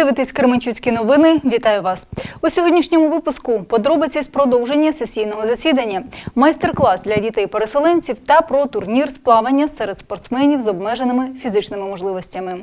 дивитесь Кременчуцькі новини. Вітаю вас у сьогоднішньому випуску. Подробиці з продовження сесійного засідання, майстер-клас для дітей-переселенців та про турнір з плавання серед спортсменів з обмеженими фізичними можливостями.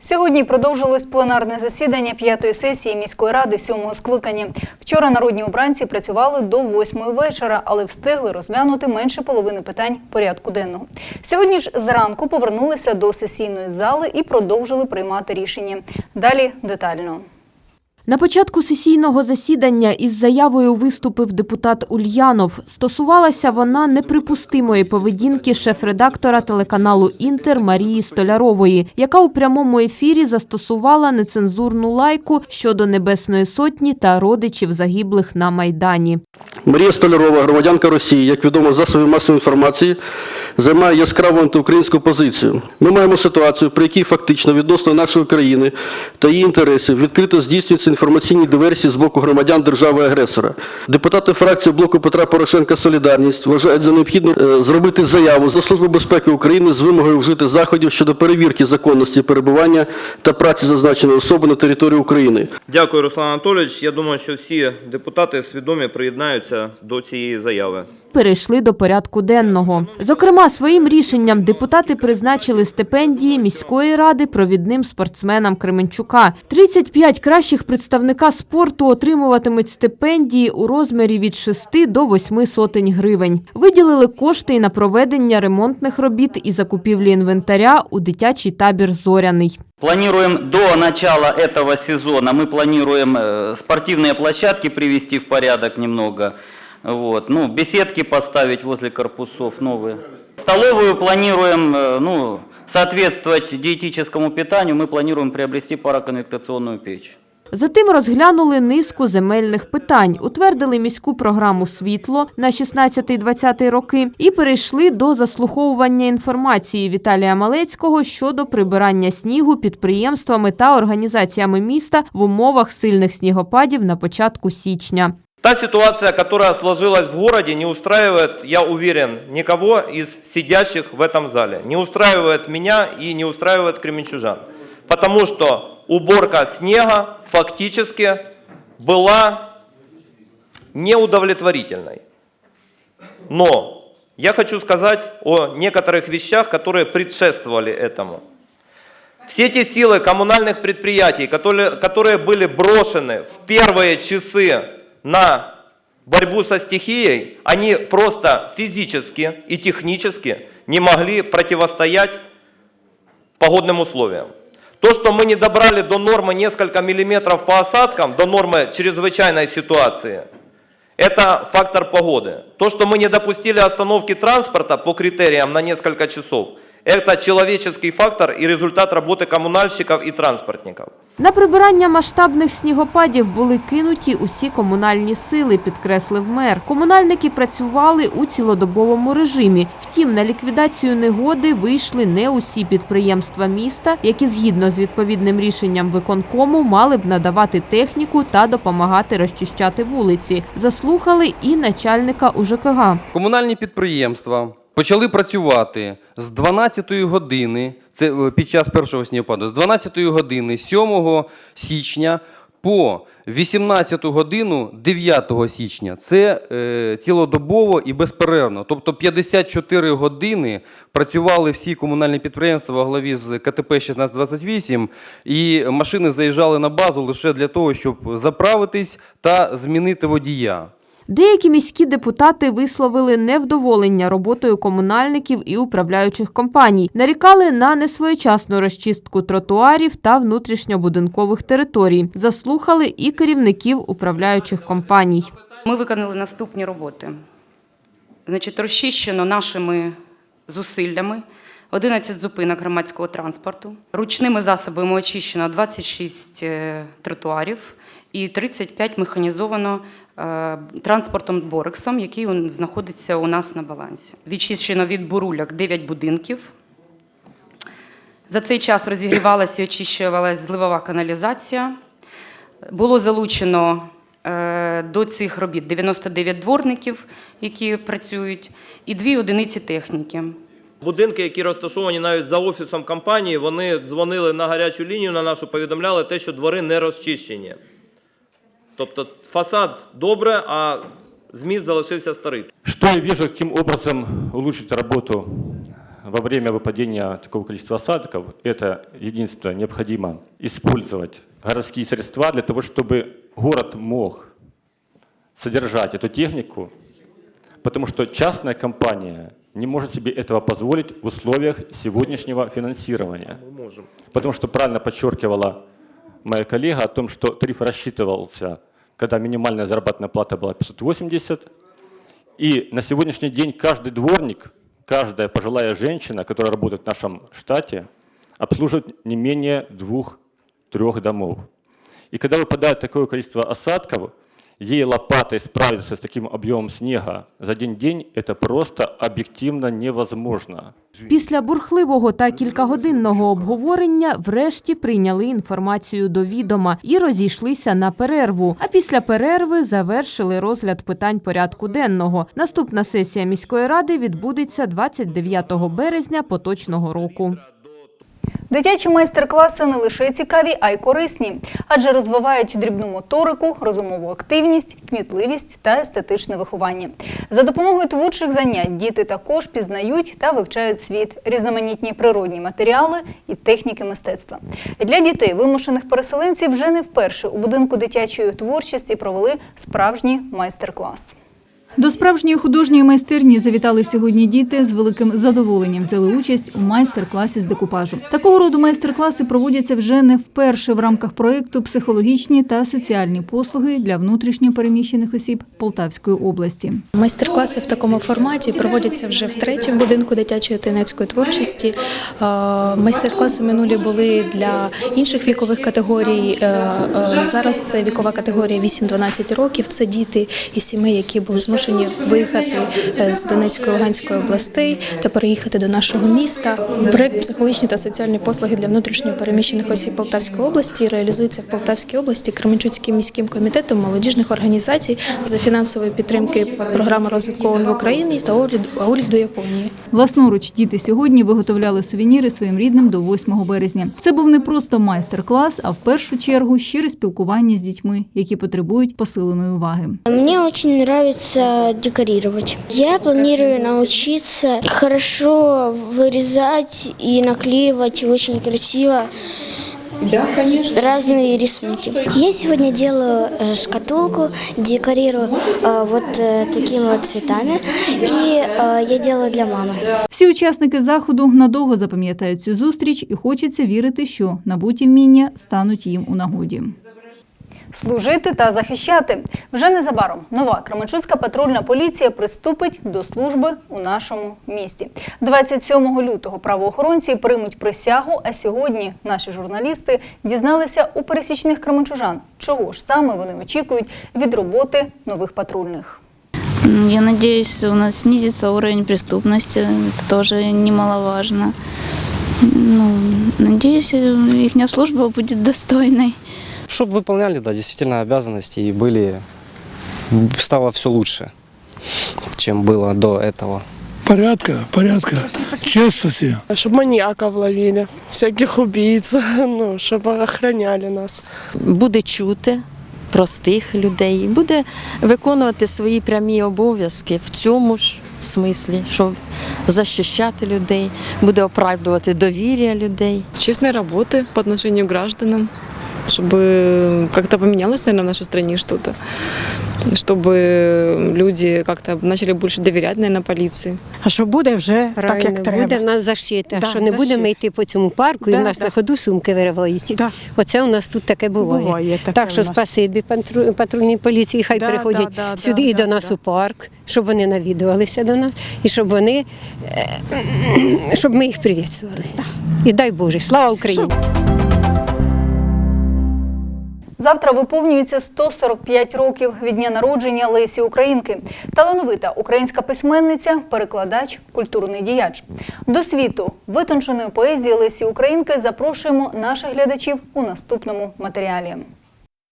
Сьогодні продовжилось пленарне засідання п'ятої сесії міської ради сьомого скликання. Вчора народні обранці працювали до восьмої вечора, але встигли розглянути менше половини питань порядку денного. Сьогодні ж зранку повернулися до сесійної зали і продовжили приймати рішення. Далі детально. На початку сесійного засідання із заявою виступив депутат Ульянов. Стосувалася вона неприпустимої поведінки шеф-редактора телеканалу Інтер Марії Столярової, яка у прямому ефірі застосувала нецензурну лайку щодо Небесної Сотні та родичів загиблих на Майдані. Марія Столярова, громадянка Росії, як відомо з засобів масової інформації, займає яскраву антиукраїнську позицію. Ми маємо ситуацію, при якій фактично відносно нашої країни та її інтересів відкрито здійснюються інформаційні диверсії з боку громадян держави-агресора. Депутати фракції блоку Петра Порошенка Солідарність вважають за необхідне е, зробити заяву до Служби безпеки України з вимогою вжити заходів щодо перевірки законності перебування та праці зазначеної особи на території України. Дякую, Руслан Анатолійович. Я думаю, що всі депутати свідомі приєднаються до цієї заяви Перейшли до порядку денного. Зокрема, своїм рішенням депутати призначили стипендії міської ради провідним спортсменам Кременчука. 35 кращих представника спорту отримуватимуть стипендії у розмірі від 6 до 8 сотень гривень. Виділили кошти і на проведення ремонтних робіт і закупівлі інвентаря у дитячий табір Зоряний. Планируем до начала этого сезона, мы планируем э, спортивные площадки привести в порядок немного, вот, ну, беседки поставить возле корпусов новые. Столовую планируем, э, ну, соответствовать диетическому питанию, мы планируем приобрести пароконвектационную печь. Затим розглянули низку земельних питань, утвердили міську програму «Світло» на 16-20 роки і перейшли до заслуховування інформації Віталія Малецького щодо прибирання снігу підприємствами та організаціями міста в умовах сильних снігопадів на початку січня. Та ситуация, которая сложилась в городе, не устраивает, я уверен, никого из сидящих в этом зале. Не устраивает меня и не устраивает кременчужан. Потому что уборка снега фактически была неудовлетворительной. Но я хочу сказать о некоторых вещах, которые предшествовали этому. Все те силы коммунальных предприятий, которые, которые были брошены в первые часы на борьбу со стихией, они просто физически и технически не могли противостоять погодным условиям. То, что мы не добрали до нормы несколько миллиметров по осадкам, до нормы чрезвычайной ситуации, это фактор погоды. То, что мы не допустили остановки транспорта по критериям на несколько часов, это человеческий фактор и результат работы коммунальщиков и транспортников. На прибирання масштабних снігопадів були кинуті усі комунальні сили, підкреслив мер. Комунальники працювали у цілодобовому режимі. Втім, на ліквідацію негоди вийшли не усі підприємства міста, які згідно з відповідним рішенням виконкому мали б надавати техніку та допомагати розчищати вулиці. Заслухали і начальника УЖКГ. Комунальні підприємства почали працювати з 12-ї години, це е, під час першого снігопаду, з 12-ї години 7 січня по 18 годину 9 січня. Це е, цілодобово і безперервно. Тобто 54 години працювали всі комунальні підприємства во главі з КТП 1628, і машини заїжджали на базу лише для того, щоб заправитись та змінити водія. Деякі міські депутати висловили невдоволення роботою комунальників і управляючих компаній, нарікали на несвоєчасну розчистку тротуарів та внутрішньобудинкових територій. Заслухали і керівників управляючих компаній. Ми виконали наступні роботи. Значить, розчищено нашими зусиллями 11 зупинок громадського транспорту. Ручними засобами очищено 26 е, тротуарів і 35 механізовано транспортом Борексом, який знаходиться у нас на балансі. Відчищено від бурульок 9 будинків. За цей час розігрівалася і очищувалася зливова каналізація. Було залучено е, до цих робіт 99 дворників, які працюють, і дві одиниці техніки. Будинки, які розташовані навіть за офісом компанії, вони дзвонили на гарячу лінію на нашу, повідомляли те, що двори не розчищені. Тобто фасад добре, а зміст залишився старий. Что я вижу, каким образом улучшить работу во время выпадения такого количества осадков, это единственное, необходимо использовать городские средства для того, чтобы город мог содержать эту технику, потому что частная компания не может себе этого позволить в условиях сегодняшнего финансирования. Потому что правильно подчеркивала моя коллега о том, что тариф рассчитывался, когда минимальная заработная плата была 580. И на сегодняшний день каждый дворник, каждая пожилая женщина, которая работает в нашем штате, обслуживает не менее двух-трех домов. И когда выпадает такое количество осадков, ей лопатой справиться с таким объемом снега за один день, это просто объективно невозможно. Після бурхливого та кількагодинного обговорення врешті прийняли інформацію до відома і розійшлися на перерву. А після перерви завершили розгляд питань порядку денного. Наступна сесія міської ради відбудеться 29 березня поточного року. Дитячі майстер-класи не лише цікаві, а й корисні, адже розвивають дрібну моторику, розумову активність, кмітливість та естетичне виховання. За допомогою творчих занять діти також пізнають та вивчають світ, різноманітні природні матеріали і техніки мистецтва. Для дітей вимушених переселенців вже не вперше у будинку дитячої творчості провели справжній майстер-клас. До справжньої художньої майстерні завітали сьогодні діти з великим задоволенням взяли участь у майстер-класі з декупажу. Такого роду майстер-класи проводяться вже не вперше в рамках проєкту психологічні та соціальні послуги для внутрішньо переміщених осіб Полтавської області. Майстер-класи в такому форматі проводяться вже в будинку дитячої та юнацької творчості. Е, Майстер-класи минулі були для інших вікових категорій. Е, е, Зараз це вікова категорія 8-12 років. Це діти із сімей, які були змушені виїхати е, з Донецької Луганської областей та переїхати до нашого міста. Проект психологічні та соціальні послуги для внутрішньо переміщених осіб Полтавської області реалізується в Полтавській області Кременчуцьким міським комітетом молодіжних організацій за фінансової підтримки програми розвитку ООН в Україні та до Японії. Власноруч діти сьогодні виготовляли сувеніри своїм рідним до 8 березня. Це був не просто майстер-клас, а в першу чергу щире спілкування з дітьми, які потребують посиленої уваги. Мне очень нравится декорировать. Я планирую научиться хорошо вырезать и наклеивать очень красиво разные рисунки. Я сегодня делаю э, шкатулку, декорирую э, вот э, такими вот цветами, и э, я делаю для мамы. Всі учасники заходу надовго запам'ятають цю зустріч і хочеться вірити, що набуті вміння стануть їм у нагоді. Служити та захищати вже незабаром нова Кременчуцька патрульна поліція приступить до служби у нашому місті. 27 лютого правоохоронці приймуть присягу. А сьогодні наші журналісти дізналися у пересічних кременчужан, чого ж саме вони очікують від роботи нових патрульних. Я надеюсь, у нас снизится уровень преступности. Это тоже немаловажно. Ну, надеюсь, их служба будет достойной. Чтобы выполняли, да, действительно обязанности и были, стало все лучше, чем было до этого. Порядка, порядка, честности. Чтобы маньяков ловили, всяких убийц, ну, чтобы охраняли нас. буде чути простих людей, буде виконувати свої прямі обов'язки в цьому ж смислі, щоб захищати людей, буде оправдувати довір'я людей. Честной работы по отношению к гражданам, Чтобы как-то поменялось, наверное, в нашей стране что-то. Чтобы люди как-то начали больше доверять, наверное, полиции. А що буде вже так, як треба. буде в нас защита, Да, що не защита. будемо йти по цьому парку, і Да, в нас да. на ходу сумки виривають. Да. Оце у нас тут таке буває. Буває таке так що у нас. спасибі патру- патрульній поліції, хай Да, приходять да, да, сюди да, і до да, нас да. у парк, щоб вони навідувалися до нас, і щоб вони е, щоб ми їх привітствували. І дай Боже, слава Україні! Завтра виповнюється 145 років від дня народження Лесі Українки. Талановита українська письменниця, перекладач, культурний діяч. До світу витонченої поезії Лесі Українки запрошуємо наших глядачів у наступному матеріалі.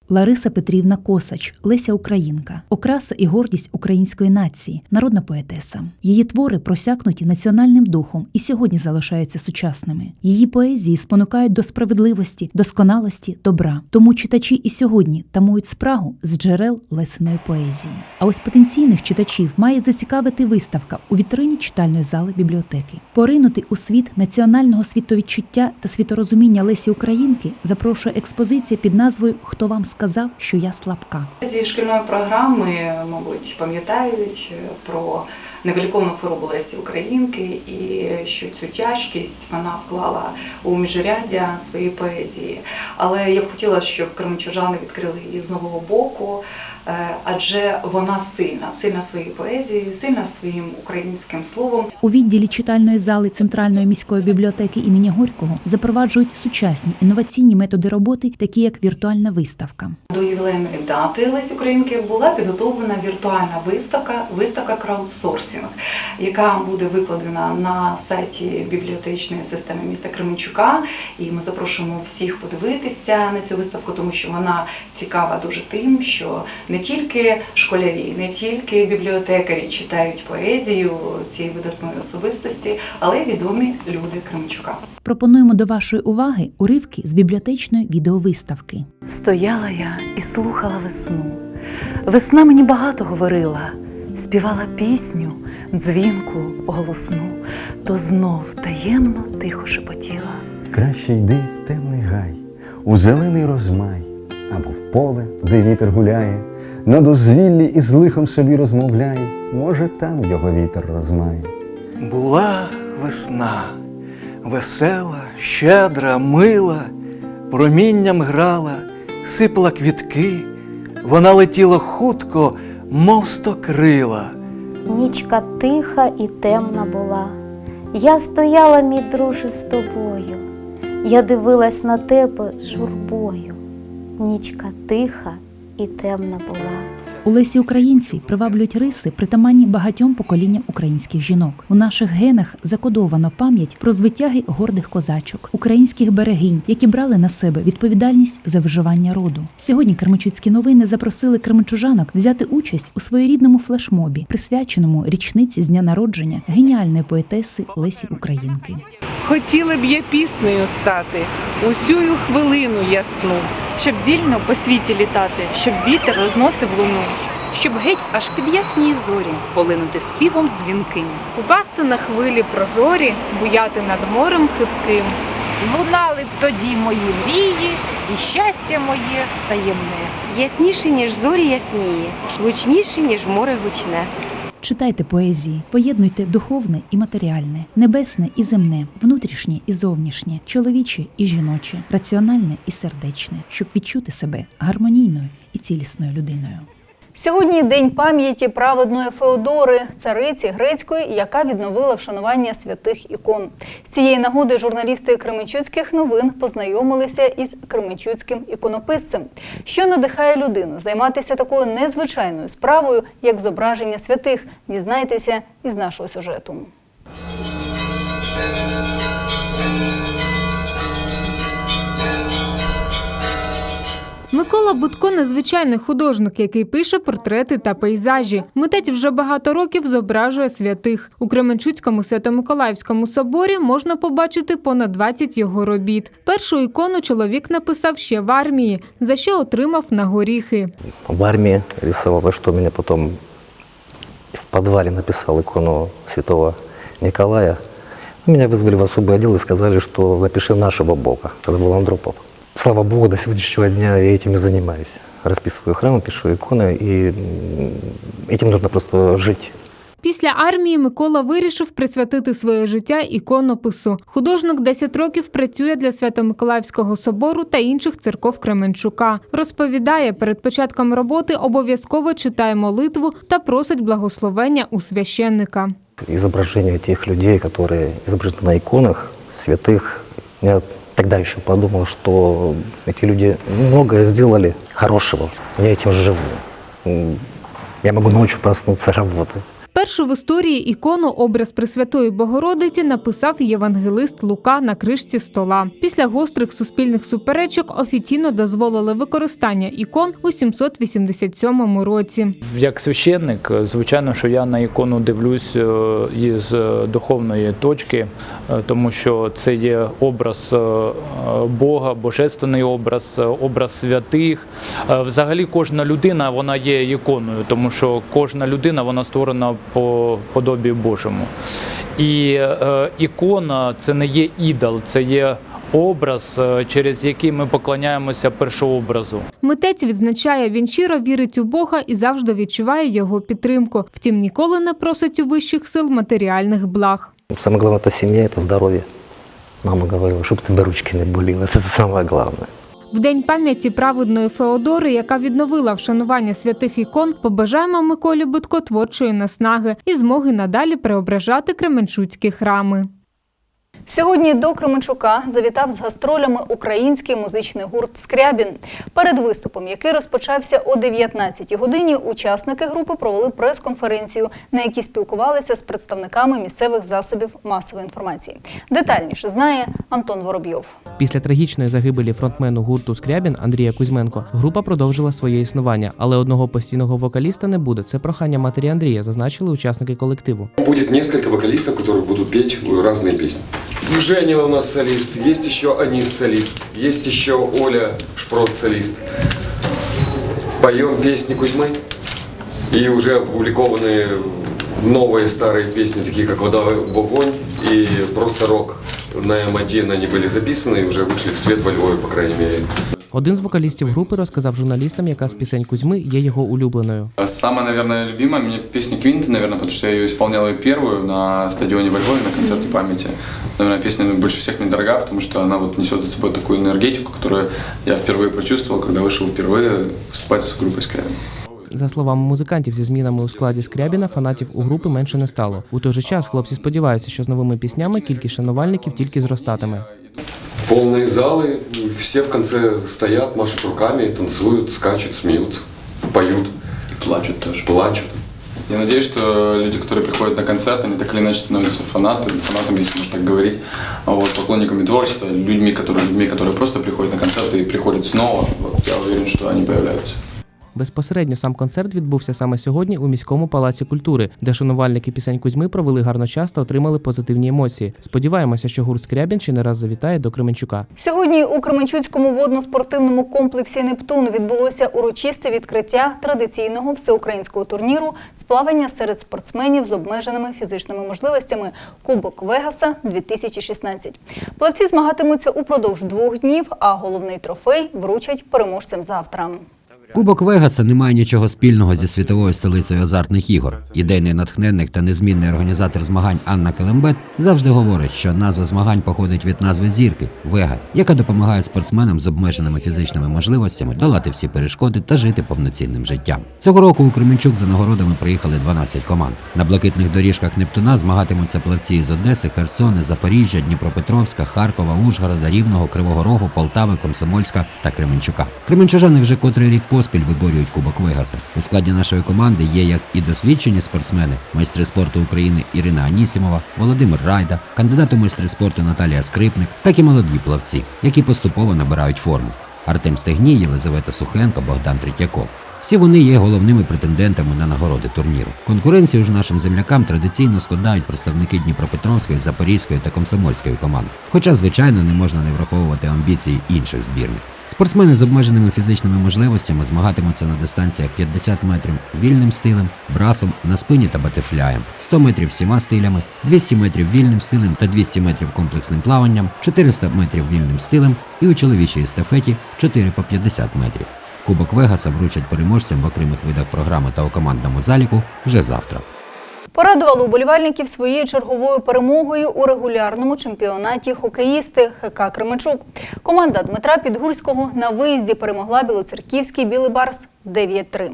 Лариса Петрівна Косач, Леся Українка, окраса і гордість української нації, народна поетеса. Її твори просякнуті національним духом і сьогодні залишаються сучасними. Її поезії спонукають до справедливості, досконалості, добра. Тому читачі і сьогодні тамують спрагу з джерел Лесиної поезії. А ось потенційних читачів має зацікавити виставка у вітрині читальної зали бібліотеки. Поринути у світ національного світовідчуття та світорозуміння Лесі Українки запрошує експозиція під назвою Хто вам сказав, що я слабка. Зі шкільної програми, мабуть, пам'ятають е, про невиліковну хворобу Лесі Українки і що цю тяжкість вона вклала у міжряддя своєї поезії. Але я б хотіла, щоб кременчужани відкрили її з нового боку, е, адже вона сильна, сильна своєю поезією, сильна своїм українським словом. У відділі читальної зали Центральної міської бібліотеки імені Горького запроваджують сучасні інноваційні методи роботи, такі як віртуальна виставка. До ювілейної дати Лесі Українки була підготовлена віртуальна виставка, виставка краудсорсінг, яка буде викладена на сайті бібліотечної системи міста Кременчука. І ми запрошуємо всіх подивитися на цю виставку, тому що вона цікава дуже тим, що не тільки школярі, не тільки бібліотекарі читають поезію цієї видатної особистості, але й відомі люди Кременчука. Пропонуємо до вашої уваги уривки з бібліотечної відеовиставки. Стояла я і слухала весну. Весна мені багато говорила, співала пісню, дзвінку, голосну, то знов таємно тихо шепотіла. Краще йди в темний гай, у зелений розмай, або в поле, де вітер гуляє, на дозвіллі із лихом собі розмовляє, може, там його вітер розмає. Була весна, весела, щедра, мила, промінням грала, сипала квітки, вона летіла хутко, мов сто крила. Нічка тиха і темна була. Я стояла, мій друже, з тобою. Я дивилась на тебе з журбою. Нічка тиха і темна була. У Лесі Українці приваблюють риси, притаманні багатьом поколінням українських жінок. У наших генах закодовано пам'ять про звитяги гордих козачок, українських берегинь, які брали на себе відповідальність за виживання роду. Сьогодні Кременчуцькі новини запросили кременчужанок взяти участь у своєрідному флешмобі, присвяченому річниці з дня народження геніальної поетеси Лесі Українки. Хотіла б я піснею стати усю хвилину ясну, щоб вільно по світі літати, щоб вітер розносив луну, щоб геть аж під ясні зорі полинути співом дзвінким, упасти на хвилі прозорі, буяти над морем хибким. Лунали б тоді мої мрії, і щастя моє таємне. Ясніше, ніж зорі ясніє, гучніше, ніж море гучне. Читайте поезії, поєднуйте духовне і матеріальне, небесне і земне, внутрішнє і зовнішнє, чоловіче і жіноче, раціональне і сердечне, щоб відчути себе гармонійною і цілісною людиною. Сьогодні день пам'яті праведної Феодори, цариці грецької, яка відновила вшанування святих ікон. З цієї нагоди журналісти Кременчуцьких новин познайомилися із Кременчуцьким іконописцем, що надихає людину займатися такою незвичайною справою, як зображення святих. Дізнайтеся із нашого сюжету. Микола Будко незвичайний художник, який пише портрети та пейзажі. Митець вже багато років зображує святих. У Кременчуцькому Свято-Миколаївському соборі можна побачити понад 20 його робіт. Першу ікону чоловік написав ще в армії, за що отримав на горіхи. В армии рисовал, за что меня потом в подвале написал икону святого Николая. Меня вызвали в особый отдел и сказали, что напиши нашего Бога. Это был Андропов. Слава Богу, до сегодняшнего дня я этим и занимаюсь. Расписываю храмы, пишу иконы, и м, этим нужно просто жить. Після армії Микола вирішив присвятити своє життя іконопису. Художник 10 років працює для Свято-Миколаївського собору та інших церков Кременчука. Розповідає, перед початком роботи обов'язково читає молитву та просить благословення у священника. Изображения тех людей, которые изображены на иконах, святых. Тогда еще подумал, что эти люди многое сделали хорошего. Я этим живу. Я могу ночью проснуться, работать. Першу в історії ікону образ Пресвятої Богородиці написав євангелист Лука на кришці стола. Після гострих суспільних суперечок офіційно дозволили використання ікон у 787 році. Як священник, звичайно, що я на ікону дивлюсь е, із духовної точки, е, тому що це є образ е, Бога, божественний образ, образ святих. Взагалі, кожна людина вона є іконою, тому що кожна людина вона створена по подобі Божому. І е, ікона це не є ідол, це є образ, е, через який ми поклоняємося першообразу. Митець відзначає, він щиро вірить у Бога і завжди відчуває його підтримку. Втім, ніколи не просить у вищих сил матеріальних благ. Самое главное это семья, это здоровье. Мама говорила, чтобы тебе ручки не болели, это самое главное. В день пам'яті праведної Феодори, яка відновила вшанування святих ікон, побажаємо Миколі Будко творчої наснаги і змоги надалі преображати кременчуцькі храми. Сьогодні до Кременчука завітав з гастролями український музичний гурт Скрябін. Перед виступом, який розпочався о 19-й годині, учасники групи провели прес-конференцію, на якій спілкувалися з представниками місцевих засобів масової інформації. Детальніше знає Антон Воробйов. Після трагічної загибелі фронтмену гурту Скрябін Андрія Кузьменко група продовжила своє існування, але одного постійного вокаліста не буде. Це прохання матері Андрія, зазначили учасники колективу. Будет несколько вокалистов, которые будут петь разные песни. Женя у нас солист, есть еще Анис солист, есть еще Оля Шпрот солист. Поем песни Кузьмы и уже опубликованы новые старые песни, такие как «Вода в огонь» и «Просто рок». На М1 они были записаны и уже вышли в свет во Львове, по крайней мере. Один з вокалістів групи розказав журналістам, яка з пісень Кузьми є його улюбленою. Самая, наверное, любимая мне песня Квинта, наверное, потому что я ее исполнял ее первую на стадионе во Львове на концерте памяти. Наверное, песня больше всех мне дорога, потому что она вот несет за собой такую энергетику, которую я впервые прочувствовал, когда вышел впервые выступать с группой Скрябин. За словами музикантів, зі змінами у складі Скрябіна фанатів у групи менше не стало. У той же час хлопці сподіваються, що з новими піснями кількість шанувальників тільки зростатиме. Полные залы, все в конце стоят, машут руками, танцуют, скачут, смеются, поют. И плачут тоже. Плачут. Я надеюсь, что люди, которые приходят на концерт, они так или иначе становятся фанатами, фанатами, если можно так говорить, а вот, поклонниками творчества, людьми которые, людьми, которые просто приходят на концерты и приходят снова. Вот, я уверен, что они появляются. Безпосередньо сам концерт відбувся саме сьогодні у міському палаці культури, де шанувальники пісень Кузьми провели гарно час та отримали позитивні емоції. Сподіваємося, що гурт Скрябін не раз завітає до Кременчука. Сьогодні у Кременчуцькому водно-спортивному комплексі Нептун відбулося урочисте відкриття традиційного всеукраїнського турніру з плавання серед спортсменів з обмеженими фізичними можливостями Кубок Вегаса 2016. Плавці змагатимуться упродовж двох днів, а головний трофей вручать переможцям завтра. Кубок Вегаса не має нічого спільного зі світовою столицею азартних ігор. Ідейний натхненник та незмінний організатор змагань Анна Келембет завжди говорить, що назва змагань походить від назви зірки Вега, яка допомагає спортсменам з обмеженими фізичними можливостями долати всі перешкоди та жити повноцінним життям. Цього року у Кременчук за нагородами приїхали 12 команд. На блакитних доріжках Нептуна змагатимуться плавці із Одеси, Херсони, Запоріжжя, Дніпропетровська, Харкова, Ужгорода, Рівного, Кривого Рогу, Полтави, Комсомольська та Кременчука. Кременчужани вже котрий рік поспіль виборюють Кубок Вегаса. У складі нашої команди є як і досвідчені спортсмени, майстри спорту України Ірина Анісімова, Володимир Райда, кандидат у майстри спорту Наталія Скрипник, так і молоді плавці, які поступово набирають форму. Артем Стегній, Єлизавета Сухенко, Богдан Третьяков. Всі вони є головними претендентами на нагороди турніру. Конкуренцію ж нашим землякам традиційно складають представники Дніпропетровської, Запорізької та Комсомольської команд. Хоча, звичайно, не можна не враховувати амбіції інших збірних. Спортсмени з обмеженими фізичними можливостями змагатимуться на дистанціях 50 метрів вільним стилем, брасом на спині та батифляєм, 100 метрів всіма стилями, 200 метрів вільним стилем та 200 метрів комплексним плаванням, 400 метрів вільним стилем і у чоловічій естафеті 4 по 50 метрів. Кубок Вегаса вручать переможцям в окремих видах програми та у командному заліку вже завтра. Порадували уболівальників своєю черговою перемогою у регулярному чемпіонаті хокеїсти ХК Кременчук. Команда Дмитра Підгурського на виїзді перемогла білоцерківський білий барс 9-3.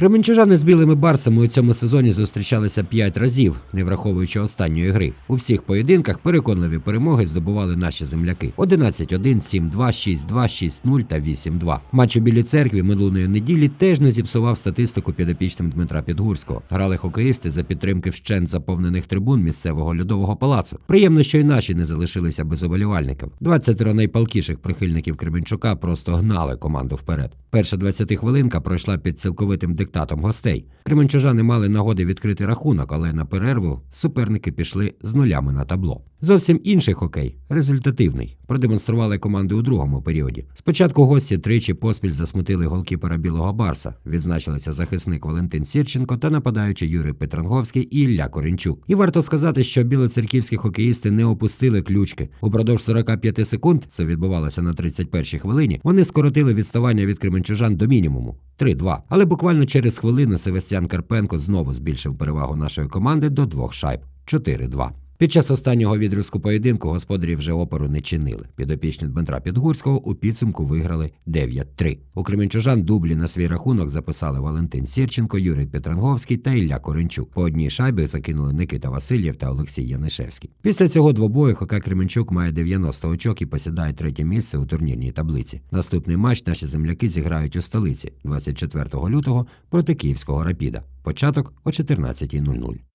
Кременчужани з білими барсами у цьому сезоні зустрічалися 5 разів, не враховуючи останньої гри. У всіх поєдинках переконливі перемоги здобували наші земляки: 11-1, 7-2, 6-2, 6-0 та 8-2. Матч у білій церкві минулої неділі теж не зіпсував статистику підопічним Дмитра Підгурського. Грали хокеїсти за підтримки вщент заповнених трибун місцевого льодового палацу. Приємно, що й наші не залишилися без оболівальників. 20 найпалкіших прихильників Кременчука просто гнали команду вперед. Перша 20 хвилинка пройшла під цілковитим диктатом гостей. Кременчужани мали нагоди відкрити рахунок, але на перерву суперники пішли з нулями на табло. Зовсім інший хокей, результативний, продемонстрували команди у другому періоді. Спочатку гості тричі поспіль засмутили голкіпера білого барса. Відзначилися захисник Валентин Сірченко та нападаючий Юрій Петранговський і Ілля Корінчук. І варто сказати, що білоцерківські хокеїсти не опустили ключки. Упродовж 45 секунд, це відбувалося на 31-й хвилині. Вони скоротили відставання від кременчужан до мінімуму 3-2. Але буквально через хвилину Севастьян Карпенко знову збільшив перевагу нашої команди до двох шайб 4-2. Під час останнього відрізку поєдинку господарі вже опору не чинили. Підопічні Дмитра Підгурського у підсумку виграли 9-3. У Кременчужан дублі на свій рахунок записали Валентин Сірченко, Юрій Петранговський та Ілля Коренчук. По одній шайбі закинули Никита Васильєв та Олексій Янишевський. Після цього двобою ХК Кременчук має 90 очок і посідає третє місце у турнірній таблиці. Наступний матч наші земляки зіграють у столиці 24 лютого проти Київського Рапіда. Початок о 14.00.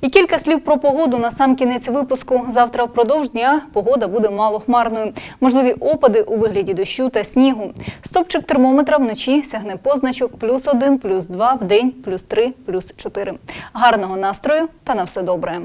І кілька слів про погоду на сам кінець випуску. Завтра впродовж дня погода буде малохмарною. Можливі опади у вигляді дощу та снігу. Стопчик термометра вночі сягне позначок плюс 1, плюс 2, в день плюс 3, плюс 4. Гарного настрою та на все добре.